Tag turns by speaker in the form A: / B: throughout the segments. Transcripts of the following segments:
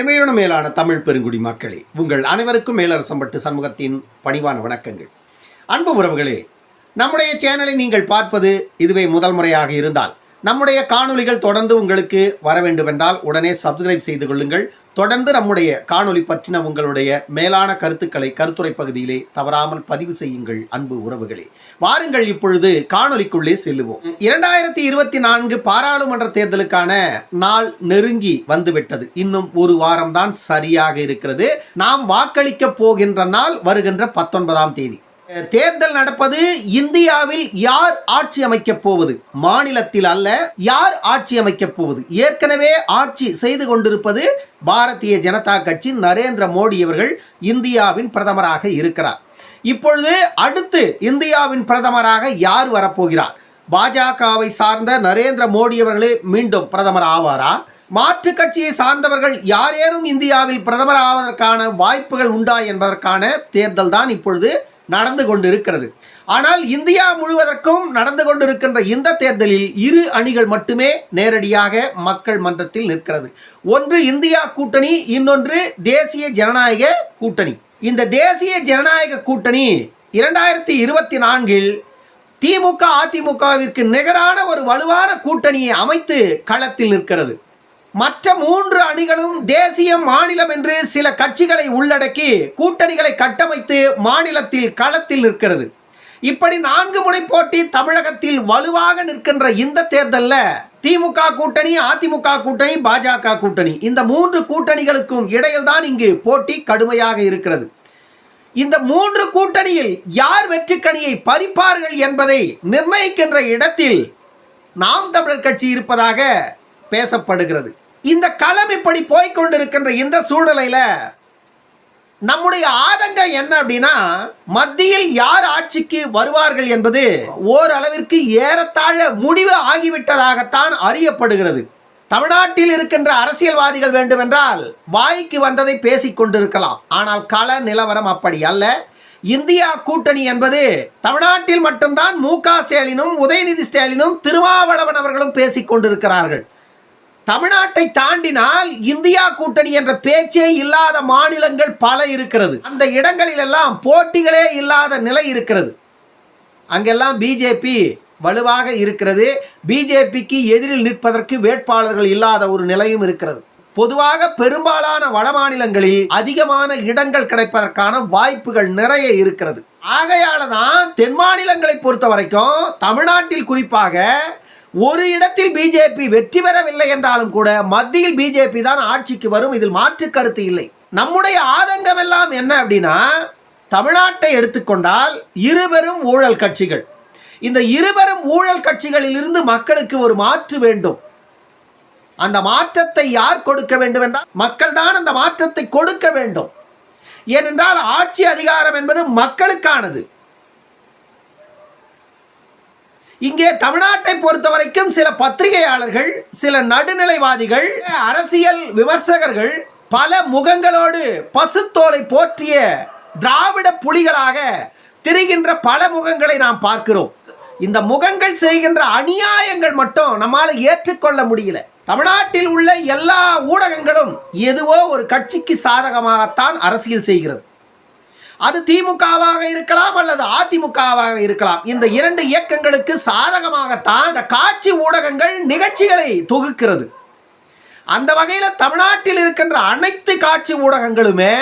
A: இமையுடன் மேலான தமிழ் பெருங்குடி மக்களே உங்கள் அனைவருக்கும் மேலரசம்பட்டு சண்முகத்தின் பணிவான வணக்கங்கள். அன்பு உறவுகளே நம்முடைய சேனலை நீங்கள் பார்ப்பது இதுவே முதல் முறையாக இருந்தால் நம்முடைய காணொலிகள் தொடர்ந்து உங்களுக்கு வர வேண்டுமென்றால் உடனே சப்ஸ்கிரைப் செய்து கொள்ளுங்கள். தொடர்ந்து நம்முடைய காணொளி பற்றின உங்களுடைய மேலான கருத்துக்களை கருத்துரை பகுதியிலே தவறாமல் பதிவு செய்யுங்கள் அன்பு உறவுகளே. வாருங்கள் இப்பொழுது காணொளிக்குள்ளே செல்லுவோம். இரண்டாயிரத்தி இருபத்தி நான்கு பாராளுமன்ற தேர்தலுக்கான நாள் நெருங்கி வந்துவிட்டது. இன்னும் ஒரு வாரம்தான் சரியாக இருக்கிறது. நாம் வாக்களிக்க போகின்ற நாள் வருகின்ற பத்தொன்பதாம் தேதி. தேர்தல் நடப்பது இந்தியாவில் யார் ஆட்சி அமைக்கப் போவது? மாநிலத்தில் அல்ல யார் ஆட்சி அமைக்கப் போவது? ஏற்கனவே ஆட்சி செய்து கொண்டிருப்பது பாரதிய ஜனதா கட்சி நரேந்திர மோடி அவர்கள் இந்தியாவின் பிரதமராக இருக்கிறார். இப்பொழுது அடுத்து இந்தியாவின் பிரதமராக யார் வரப்போகிறார்? பாஜகவை சார்ந்த நரேந்திர மோடி அவர்களே மீண்டும் பிரதமர் ஆவாரா? மாற்று கட்சியை சார்ந்தவர்கள் யாரேனும் இந்தியாவில் பிரதமர் ஆவதற்கான வாய்ப்புகள் உண்டா என்பதற்கான தேர்தல் தான் இப்பொழுது நடந்து கொண்டிருக்கிறது. ஆனால் இந்தியா முழுவதற்கும் நடந்து கொண்டிருக்கின்ற இந்த தேர்தலில் இரு அணிகள் மட்டுமே நேரடியாக மக்கள் மன்றத்தில் நிற்கிறது. ஒன்று இந்தியா கூட்டணி இன்னொன்று தேசிய ஜனநாயக கூட்டணி. இந்த தேசிய ஜனநாயக கூட்டணி இரண்டாயிரத்தி இருபத்தி நான்கில் திமுக அதிமுகவிற்கு நிகரான ஒரு வலுவான கூட்டணியை அமைத்து களத்தில் நிற்கிறது. மற்ற மூன்று அணிகளும் தேசிய மாநிலம் என்று சில கட்சிகளை உள்ளடக்கி கூட்டணிகளை கட்டமைத்து மாநிலத்தில் களத்தில் நிற்கிறது. இப்படி நான்கு முனை போட்டி தமிழகத்தில் வலுவாக நிற்கின்ற இந்த தேர்தலில் திமுக கூட்டணி அதிமுக கூட்டணி பாஜக கூட்டணி. இந்த மூன்று கூட்டணிகளுக்கும் இடையில்தான் இங்கு போட்டி கடுமையாக இருக்கிறது. இந்த மூன்று கூட்டணியில் யார் வெற்றிக்கணியை பறிப்பார்கள் என்பதை நிர்ணயிக்கின்ற இடத்தில் நாம் தமிழர் கட்சி இருப்பதாக பேசப்படுகிறது. இந்த களம் இப்படி போய்கொண்டிருக்கின்ற இந்த சூழ்நிலையில் நம்முடைய ஆதங்கம் என்ன அப்படின்னா மத்தியில் யார் ஆட்சிக்கு வருவார்கள் என்பது ஓரளவிற்கு ஏறத்தாழ முடிவு ஆகிவிட்டதாகத்தான் அறியப்படுகிறது. தமிழ்நாட்டில் இருக்கின்ற அரசியல்வாதிகள் வேண்டுமென்றால் வாய்க்கு வந்ததை பேசிக் கொண்டிருக்கலாம். ஆனால் கள நிலவரம் அப்படி அல்ல. இந்தியா கூட்டணி என்பது தமிழ்நாட்டில் மட்டும்தான் மு க ஸ்டாலினும் உதயநிதி ஸ்டாலினும் திருமாவளவன் அவர்களும் பேசிக் கொண்டிருக்கிறார்கள். தமிழ்நாட்டை தாண்டினால் இந்தியா கூட்டணி என்ற பேச்சே இல்லாத மாநிலங்கள் பல இருக்கிறது. அந்த இடங்களில் எல்லாம் போட்டிகளே இல்லாத நிலை இருக்கிறது. அங்கெல்லாம் பிஜேபி வலுவாக இருக்கிறது. பிஜேபிக்கு எதிரில் நிற்பதற்கு வேட்பாளர்கள் இல்லாத ஒரு நிலையும் இருக்கிறது. பொதுவாக பெரும்பாலான வட மாநிலங்களில் அதிகமான இடங்கள் கிடைப்பதற்கான வாய்ப்புகள் நிறைய இருக்கிறது. ஆகையால தான் தென் மாநிலங்களை பொறுத்த வரைக்கும் தமிழ்நாட்டில் குறிப்பாக ஒரு இடத்தில் பிஜேபி வெற்றி பெறவில்லை என்றாலும் கூட மத்தியில் பிஜேபி தான் ஆட்சிக்கு வரும். இதில் மாற்று கருத்து இல்லை. நம்முடைய ஆதங்கம் எல்லாம் என்ன அப்படின்னா தமிழ்நாட்டை எடுத்துக்கொண்டால் இருவரும் ஊழல் கட்சிகள். இந்த இருவரும் ஊழல் கட்சிகளில் இருந்து மக்களுக்கு ஒரு மாற்று வேண்டும். அந்த மாற்றத்தை யார் கொடுக்க வேண்டும் என்றால் மக்கள் தான் அந்த மாற்றத்தை கொடுக்க வேண்டும். ஏனென்றால் ஆட்சி அதிகாரம் என்பது மக்களுக்கானது. இங்கே தமிழ்நாட்டை பொறுத்த வரைக்கும் சில பத்திரிகையாளர்கள் சில நடுநிலைவாதிகள் அரசியல் விமர்சகர்கள் பல முகங்களோடு பசுத்தோலை போற்றிய திராவிட புலிகளாக திரிகின்ற பல முகங்களை நாம் பார்க்கிறோம். இந்த முகங்கள் செய்கின்ற அநியாயங்கள் மட்டும் நம்மால் ஏற்றுக்கொள்ள முடியல. தமிழ்நாட்டில் உள்ள எல்லா ஊடகங்களும் எதுவோ ஒரு கட்சிக்கு சாதகமாகத்தான் அரசியல் செய்கிறது. அது திமுகவாக இருக்கலாம் அல்லது அதிமுகவாக இருக்கலாம். இந்த இரண்டு இயக்கங்களுக்கு சாதகமாகத்தான் இந்த காட்சி ஊடகங்கள் நிகழ்ச்சிகளை தொகுக்கிறது. அந்த வகையில் தமிழ்நாட்டில் இருக்கின்ற அனைத்து காட்சி ஊடகங்களுமே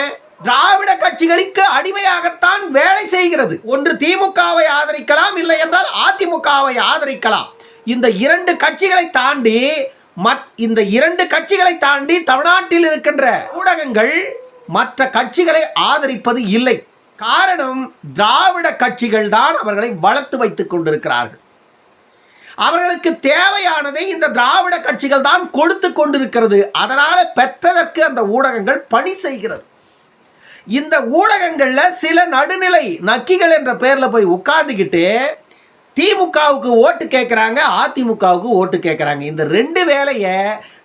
A: திராவிட கட்சிகளுக்கு அடிமையாகத்தான் வேலை செய்கிறது. ஒன்று திமுகவை ஆதரிக்கலாம் இல்லை என்றால் அதிமுகவை ஆதரிக்கலாம். இந்த இரண்டு கட்சிகளை தாண்டி மத் இந்த இரண்டு கட்சிகளை தாண்டி தமிழ்நாட்டில் இருக்கின்ற ஊடகங்கள் மற்ற கட்சிகளை ஆதரிப்பது இல்லை. காரணம் திராவிட கட்சிகள் தான் அவர்களை வளர்த்து வைத்துக் கொண்டிருக்கிறார்கள். அவர்களுக்கு தேவையானதை இந்த திராவிட கட்சிகள் தான் கொடுத்து கொண்டிருக்கிறது. அதனால பெற்றதற்கு அந்த ஊடகங்கள் பணி செய்கிறது. இந்த ஊடகங்களில் சில நடுநிலை நக்கிகள் என்ற பேரில் போய் உட்கார்ந்துக்கிட்டு திமுகவுக்கு ஓட்டு கேட்குறாங்க அதிமுகவுக்கு ஓட்டு கேட்குறாங்க. இந்த ரெண்டு வேலையை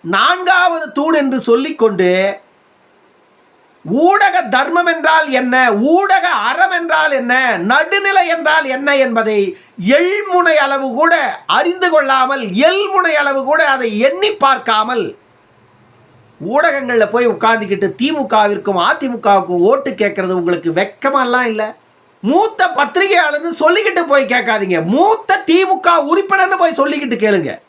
A: நான்காவது தூண் என்று சொல்லிக்கொண்டு ஊடக தர்மம் என்றால் என்ன? ஊடக அறம் என்றால் என்ன? நடுநிலை என்றால் என்ன என்பதை எள்முனை அளவு கூட அறிந்து கொள்ளாமல் எள்முனை அளவு கூட அதை எண்ணி பார்க்காமல் ஊடகங்களில் போய் உட்கார்ந்துக்கிட்டு திமுகவிற்கும் அதிமுகவுக்கும் ஓட்டு கேட்கறது உங்களுக்கு வெக்கமெல்லாம் இல்லை. மூத்த பத்திரிகையாளர்னு சொல்லிக்கிட்டு போய் கேட்காதீங்க. மூத்த திமுக உறுப்பினர்னு போய் சொல்லிக்கிட்டு கேளுங்க.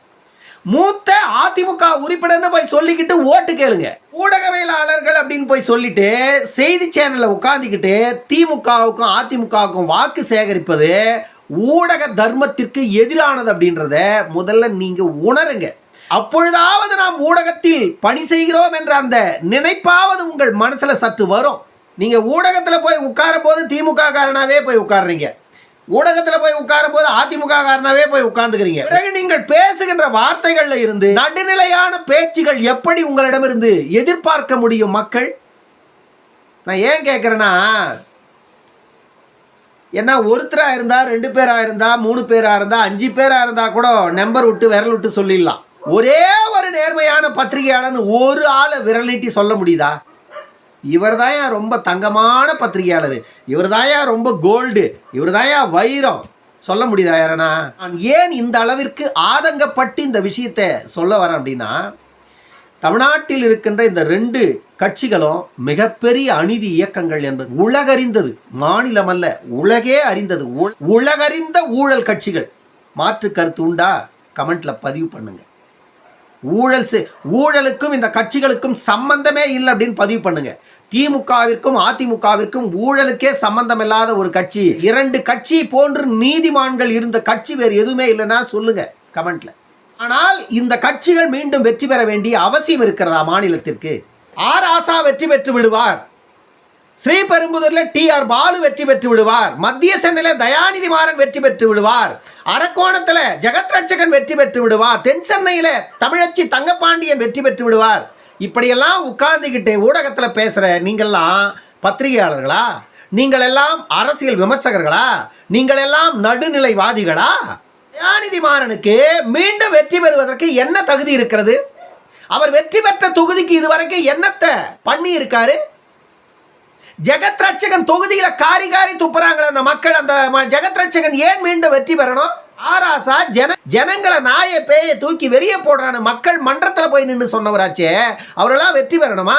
A: மூத்த அதிமுக உறுப்பினர்னு போய் சொல்லிக்கிட்டு ஓட்டு கேளுங்க. ஊடகவியலாளர்கள் அப்படின்னு போய் சொல்லிட்டு செய்தி சேனல்ல உட்காந்துக்கிட்டு திமுகவுக்கும் அதிமுகவுக்கும் வாக்கு சேகரிப்பது ஊடக தர்மத்திற்கு எதிரானது அப்படின்றத முதல்ல நீங்க உணருங்க. அப்பொழுதாவது நாம் ஊடகத்தில் பணி செய்கிறோம் என்ற அந்த நினைப்பாவது உங்கள் மனசுல சற்று வரும். நீங்க ஊடகத்துல போய் உட்காரும் போது திமுக காரனாவே போய் உட்கார்றீங்க. ஊடகத்துல போய் உட்காரும் போது அதிமுக காரனாவே போய் உட்கார்ந்துக்கிறீங்க. பிறகு நீங்கள் பேசுகின்ற வார்த்தைகள்ல இருந்து நடுநிலையான பேச்சுகள் எப்படி உங்களிடமிருந்து எதிர்பார்க்க முடியும் மக்கள்? நான் ஏன் கேட்குறேன்னா ஏன்னா ஒருத்தராக இருந்தா ரெண்டு பேராக இருந்தா மூணு பேராக இருந்தா அஞ்சு பேராக இருந்தா கூட நம்பர் விட்டு விரல் விட்டு சொல்லிடலாம். ஒரே ஒரு நேர்மையான பத்திரிகையாளர்னு ஒரு ஆளை விரலிட்டி சொல்ல முடியுதா? இவர் ரொம்ப தங்கமான பத்திரிகையாளர். இவர் ரொம்ப கோல்டு. இவர் வைரம். சொல்ல முடியுதா யாரனா? நான் ஏன் இந்த அளவிற்கு ஆதங்கப்பட்டு இந்த விஷயத்தை சொல்ல வரேன் அப்படின்னா தமிழ்நாட்டில் இருக்கின்ற இந்த ரெண்டு கட்சிகளும் மிகப்பெரிய அநீதி இயக்கங்கள் என்பது உலகறிந்தது. மாநிலம் அல்ல உலகே அறிந்தது. உ- உலகறிந்த ஊழல் கட்சிகள். மாற்று கருத்து உண்டா? கமெண்ட்ல பதிவு பண்ணுங்க. ஊழல் ஊழலுக்கும் இந்த கட்சிகளுக்கும் சம்பந்தமே இல்லை அப்படின்னு பதிவு பண்ணுங்க. திமுகவிற்கும் அதிமுகவிற்கும் ஊழலுக்கே சம்பந்தம் இல்லாத ஒரு கட்சி. இரண்டு கட்சி போன்று நீதிமான்கள் இருந்த கட்சி வேறு எதுவுமே இல்லைன்னா சொல்லுங்க கமெண்ட்ல ஆனால் இந்த கட்சிகள் மீண்டும் வெற்றி பெற வேண்டிய அவசியம் இருக்கிறதா மாநிலத்திற்கு? ஆர் ஆசா வெற்றி பெற்று விடுவார். ஸ்ரீபெரும்புதூர்ல டி ஆர் பாலு வெற்றி பெற்று விடுவார். மத்திய சென்னையில தயாநிதி மாறன் வெற்றி பெற்று விடுவார். அரக்கோணத்துல ஜெகத் ரட்சகன் வெற்றி பெற்று விடுவார். தென் சென்னையில தமிழச்சி தங்கப்பாண்டியன் வெற்றி பெற்று விடுவார். இப்படியெல்லாம் உட்கார்ந்துக்கிட்டு ஊடகத்துல பேசுற நீங்கள்லாம் பத்திரிகையாளர்களா? நீங்கள் எல்லாம் அரசியல் விமர்சகர்களா? நீங்கள் எல்லாம் நடுநிலைவாதிகளா? தயாநிதி மாறனுக்கு மீண்டும் வெற்றி பெறுவதற்கு என்ன தகுதி இருக்கிறது? அவர் வெற்றி பெற்ற தொகுதிக்கு இதுவரைக்கும் என்னத்தை பண்ணி இருக்காரு ஜெகத் ரட்சகன் தொகுதியில காரி காரி துப்புறாங்களே அந்த மக்கள் அந்த ம- ஜெகத் ரட்சகன் ஏன் மீண்டும் வெற்றி பெறணும்? ஆராசா ஜன ஜனங்களை நாயை பேயை தூக்கி வெளியே போடுறான மக்கள் மன்றத்தில் போய் நின்று சொன்னவராச்சே அவரெல்லாம் வெற்றி பெறணுமா?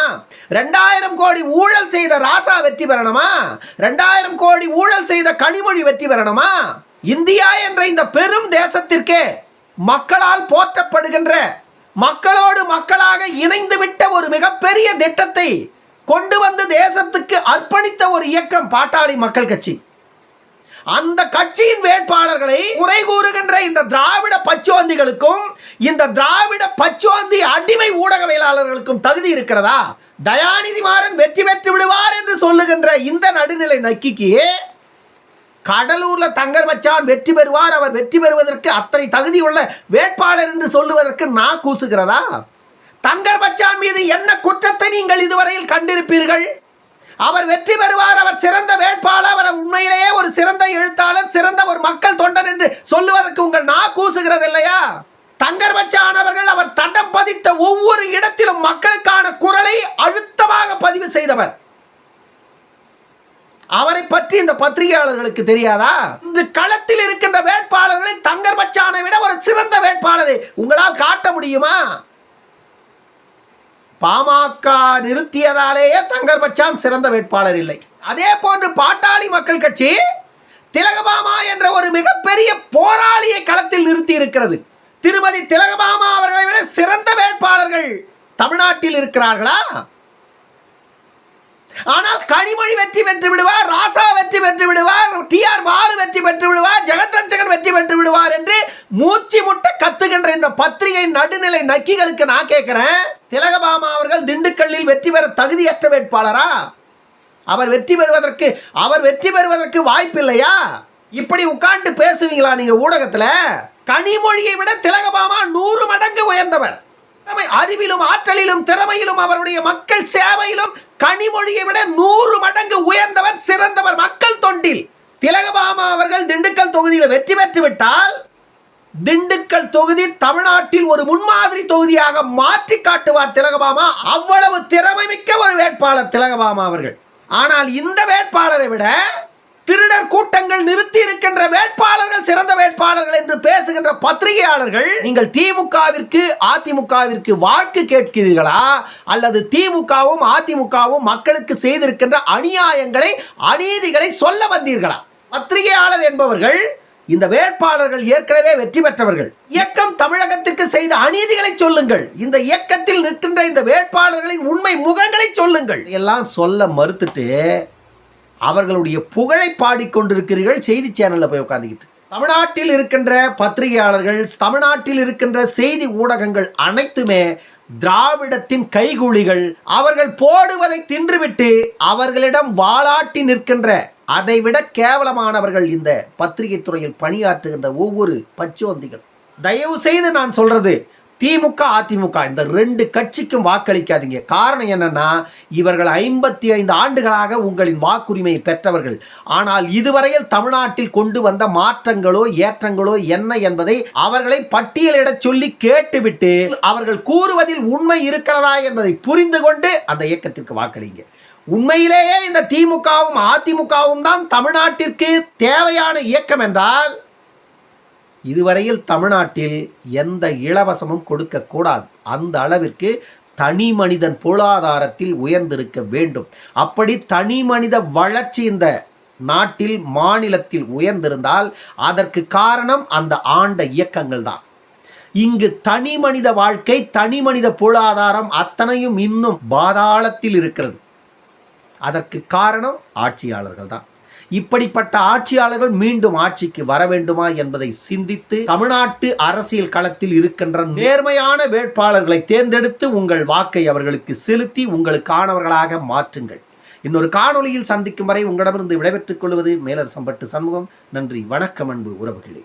A: ரெண்டாயிரம் கோடி ஊழல் செய்த ராசா வெற்றி பெறணுமா? ரெண்டாயிரம் கோடி ஊழல் செய்த கனிமொழி வெற்றி பெறணுமா? இந்தியா என்ற இந்த பெரும் தேசத்திற்கே மக்களால் போற்றப்படுகின்ற மக்களோடு மக்களாக இணைந்து விட்ட ஒரு மிகப்பெரிய திட்டத்தை கொண்டு வந்து தேசத்துக்கு அர்ப்பணித்த ஒரு இயக்கம் பாட்டாளி மக்கள் கட்சி. அந்த கட்சியின் வேட்பாளர்களை குறை கூறுகின்ற இந்த திராவிட பச்சோந்திகளுக்கும் இந்த திராவிட பச்சோந்தி அடிமை ஊடகவியலாளர்களுக்கும் தகுதி இருக்கிறதா? தயாநிதி மாறன் வெற்றி பெற்று விடுவார் என்று சொல்லுகின்ற இந்த நடுநிலை நக்கிக்கு கடலூர்ல தங்கர் மச்சான் வெற்றி பெறுவார் அவர் வெற்றி பெறுவதற்கு அத்தனை தகுதியுள்ள வேட்பாளர் என்று சொல்லுவதற்கு நான் கூசுகிறதா? தங்கர் பச்சான் மீது என்ன குற்றத்தை நீங்கள் இதுவரையில் கண்டிருப்பீர்கள்? அவர் வெற்றி பெறுவார் அவர் சிறந்த வேட்பாளர் அவர் உண்மையிலேயே ஒரு சிறந்த எழுத்தாளர் சிறந்த ஒரு மக்கள் தொண்டர் என்று சொல்லுவதற்கு உங்கள் நா கூசுகிறது இல்லையா? தங்கர் அவர் தடம் பதித்த ஒவ்வொரு இடத்திலும் மக்களுக்கான குரலை அழுத்தமாக பதிவு செய்தவர். அவரை பற்றி இந்த பத்திரிகையாளர்களுக்கு தெரியாதா? இந்த களத்தில் இருக்கின்ற வேட்பாளர்களை தங்கர் பச்சானை விட ஒரு சிறந்த வேட்பாளரை உங்களால் காட்ட முடியுமா? பாமக நிறுத்தியதாலேயே தங்கர் பச்சான் சிறந்த வேட்பாளர் இல்லை. அதே போன்று பாட்டாளி மக்கள் கட்சி திலகபாமா என்ற ஒரு மிகப்பெரிய போராளியை களத்தில் நிறுத்தி இருக்கிறது. திருமதி திலகபாமா அவர்களை விட சிறந்த வேட்பாளர்கள் தமிழ்நாட்டில் இருக்கிறார்களா? ஆனால் கனிமொழி வெற்றி பெற்று விடுவார் ராசா வெற்றி பெற்று விடுவார் டி ஆர் பாலு வெற்றி பெற்று விடுவார் ஜெகத்ரட்சகன் வெற்றி பெற்று விடுவார் என்று மூச்சு முட்டை கத்துகின்ற இந்த பத்திரிகை நடுநிலை நக்கிகளுக்கு நான் கேட்கிறேன். திலகபாமா அவர்கள் திண்டுக்கல்லில் வெற்றி பெற தகுதியற்ற வேட்பாளரா? அவர் வெற்றி பெறுவதற்கு அவர் வெற்றி பெறுவதற்கு வாய்ப்பில்லையா? இப்படி உட்கார்ந்து பேசுவீங்களா நீங்க ஊடகத்துல? கனிமொழியை விட திலகபாமா நூறு மடங்கு உயர்ந்தவர். அறிவிலும் ஆற்றலிலும் திறமையிலும் அவருடைய மக்கள் சேவையிலும் கனிமொழியை விட நூறு மடங்கு உயர்ந்தவர் சிறந்தவர் மக்கள் தொண்டில். திலகபாமா அவர்கள் திண்டுக்கல் தொகுதியில் வெற்றி பெற்றுவிட்டால் திண்டுக்கல் தொகுதி தமிழ்நாட்டில் ஒரு முன்மாதிரி தொகுதியாக மாற்றி காட்டுவார் திலகபாமா. அவ்வளவு திறமை மிக்க ஒரு வேட்பாளர் திலகபாமா அவர்கள். ஆனால் இந்த வேட்பாளரை விட திருடர் கூட்டங்கள் நிறுத்தி இருக்கின்ற வேட்பாளர்கள் சிறந்த வேட்பாளர்கள் என்று பேசுகின்ற பத்திரிகையாளர்கள் நீங்கள் திமுகவிற்கு அதிமுகவிற்கு வாக்கு கேட்கிறீர்களா? அல்லது திமுகவும் அதிமுகவும் மக்களுக்கு செய்திருக்கின்ற அநியாயங்களை அநீதிகளை சொல்ல வந்தீர்களா? பத்திரிகையாளர் என்பவர்கள் இந்த வேட்பாளர்கள் ஏற்கனவே வெற்றி பெற்றவர்கள். இயக்கம் தமிழகத்திற்கு செய்த அநீதிகளை சொல்லுங்கள். இந்த இயக்கத்தில் நிற்கின்ற இந்த வேட்பாளர்களின் உண்மை முகங்களை சொல்லுங்கள். எல்லாம் சொல்ல மறுத்துட்டு அவர்களுடைய புகழை பாடிக்கொண்டிருக்கிறீர்கள் செய்தி சேனலில் போய் உட்காந்துக்கிட்டு தமிழ்நாட்டில் இருக்கின்ற பத்திரிகையாளர்கள் தமிழ்நாட்டில் இருக்கின்ற செய்தி ஊடகங்கள் அனைத்துமே திராவிடத்தின் கைகூலிகள். அவர்கள் போடுவதை தின்றுவிட்டு அவர்களிடம் வாளாட்டி நிற்கின்ற அதைவிட கேவலமானவர்கள் இந்த பத்திரிகை துறையில் பணியாற்றுகின்ற ஒவ்வொரு பச்சுவந்திகள். தயவு செய்து நான் சொல்றது திமுக அதிமுக இந்த ரெண்டு கட்சிக்கும் வாக்களிக்காதீங்க. காரணம் என்னன்னா இவர்கள் ஐம்பத்தி ஐந்து ஆண்டுகளாக உங்களின் வாக்குரிமையை பெற்றவர்கள். ஆனால் இதுவரையில் தமிழ்நாட்டில் கொண்டு வந்த மாற்றங்களோ ஏற்றங்களோ என்ன என்பதை அவர்களை பட்டியலிடச் சொல்லி கேட்டுவிட்டு அவர்கள் கூறுவதில் உண்மை இருக்கிறதா என்பதை புரிந்து கொண்டு அந்த இயக்கத்திற்கு வாக்களிங்க. உண்மையிலேயே இந்த திமுகவும் அதிமுகவும் தான் தமிழ்நாட்டிற்கு தேவையான இயக்கம் என்றால் இதுவரையில் தமிழ்நாட்டில் எந்த இலவசமும் கொடுக்கக்கூடாது அந்த அளவிற்கு தனி மனிதன் பொருளாதாரத்தில் உயர்ந்திருக்க வேண்டும். அப்படி தனி மனித வளர்ச்சி இந்த நாட்டில் மாநிலத்தில் உயர்ந்திருந்தால் அதற்கு காரணம் அந்த ஆண்ட இயக்கங்கள் தான். இங்கு தனி மனித வாழ்க்கை தனி மனித பொருளாதாரம் அத்தனையும் இன்னும் பாதாளத்தில் இருக்கிறது. அதற்கு காரணம் ஆட்சியாளர்கள் தான் இப்படிப்பட்ட ஆட்சியாளர்கள் மீண்டும் ஆட்சிக்கு வர வேண்டுமா என்பதை சிந்தித்து தமிழ்நாட்டு அரசியல் களத்தில் இருக்கின்ற நேர்மையான வேட்பாளர்களை தேர்ந்தெடுத்து உங்கள் வாக்கை அவர்களுக்கு செலுத்தி உங்களுக்கானவர்களாக மாற்றுங்கள். இன்னொரு காணொலியில் சந்திக்கும் வரை உங்களிடமிருந்து விடைபெற்றுக் கொள்வது மேலரசம்பட்டு சண்முகம். நன்றி வணக்கம் அன்பு உறவுகளே.